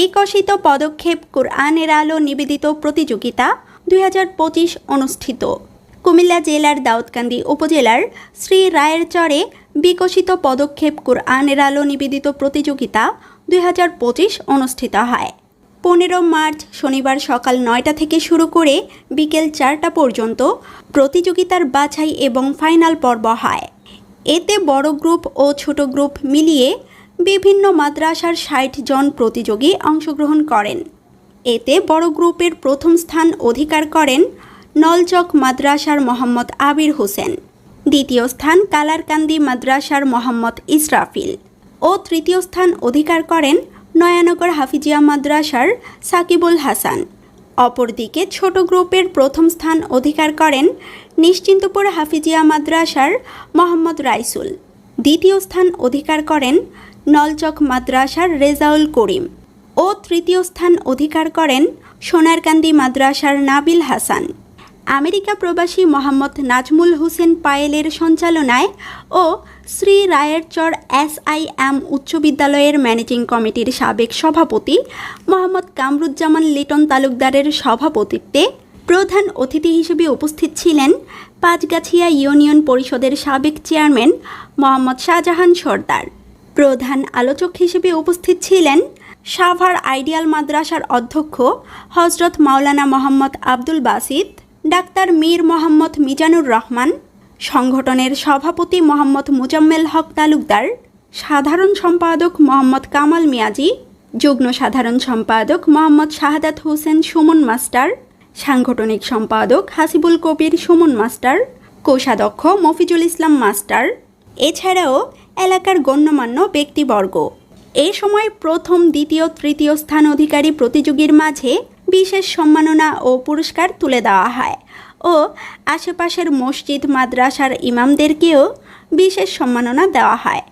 বিকশিত পদক্ষেপ কোরআনের আলো নিবেদিত প্রতিযোগিতা দুই হাজার পঁচিশ অনুষ্ঠিত। কুমিল্লা জেলার দাউদকান্দি উপজেলার শ্রী রায়ের চরে বিকশিত পদক্ষেপ কোরআনের আলো নিবেদিত প্রতিযোগিতা দুই হাজার পঁচিশ অনুষ্ঠিত হয়। পনেরো মার্চ শনিবার সকাল নয়টা থেকে শুরু করে বিকেল চারটা পর্যন্ত প্রতিযোগিতার বাছাই এবং ফাইনাল পর্ব হয়। এতে বড় গ্রুপ ও ছোট গ্রুপ মিলিয়ে বিভিন্ন মাদ্রাসার ষাট জন প্রতিযোগী অংশগ্রহণ করেন। এতে বড় গ্রুপের প্রথম স্থান অধিকার করেন নলচক মাদ্রাসার মোহাম্মদ আবির হোসেন। দ্বিতীয় স্থান কালারকান্দি মাদ্রাসার মোহাম্মদ ইসরাফিল। ও তৃতীয় স্থান অধিকার করেন নয়ানগর হাফিজিয়া মাদ্রাসার সাকিবুল হাসান। অপরদিকে ছোট গ্রুপের প্রথম স্থান অধিকার করেন নিশ্চিন্তপুর হাফিজিয়া মাদ্রাসার মোহাম্মদ রাইসুল। দ্বিতীয় স্থান অধিকার করেন নলচক মাদ্রাসার রেজাউল করিম ও তৃতীয় স্থান অধিকার করেন সোনারকান্দি মাদ্রাসার নাবিল হাসান। আমেরিকা প্রবাসী মোহাম্মদ নাজমুল হোসেন পায়েলের সঞ্চালনায় ও শ্রী রায়ের চর এস আই এম উচ্চ বিদ্যালয়ের ম্যানেজিং কমিটির সাবেক সভাপতি মোহাম্মদ কামরুজ্জামান লিটন তালুকদারের সভাপতিত্বে প্রধান অতিথি হিসেবে উপস্থিত ছিলেন পাঁচগাছিয়া ইউনিয়ন পরিষদের সাবেক চেয়ারম্যান মোহাম্মদ শাহজাহান সর্দার। প্রধান আলোচক হিসেবে উপস্থিত ছিলেন সাভার আইডিয়াল মাদ্রাসার অধ্যক্ষ হজরত মাওলানা মোহাম্মদ আব্দুল বাসিদ, ডাক্তার মীর মোহাম্মদ মিজানুর রহমান, সংগঠনের সভাপতি মোহাম্মদ মুজাম্মেল হক তালুকদার, সাধারণ সম্পাদক মোহাম্মদ কামাল মিয়াজি, যুগ্ম সাধারণ সম্পাদক মোহাম্মদ শাহাদাত হোসেন সুমন মাস্টার, সাংগঠনিক সম্পাদক হাসিবুল কবির সুমন মাস্টার, কোষাধ্যক্ষ মফিজুল ইসলাম মাস্টার। এছাড়াও এলাকার গণ্যমান্য ব্যক্তিবর্গ। এ সময় প্রথম, দ্বিতীয়, তৃতীয় স্থান অধিকারী প্রতিযোগীর মাঝে বিশেষ সম্মাননা ও পুরস্কার তুলে দেওয়া হয় ও আশেপাশের মসজিদ, মাদ্রাসার ইমামদেরকেও বিশেষ সম্মাননা দেওয়া হয়।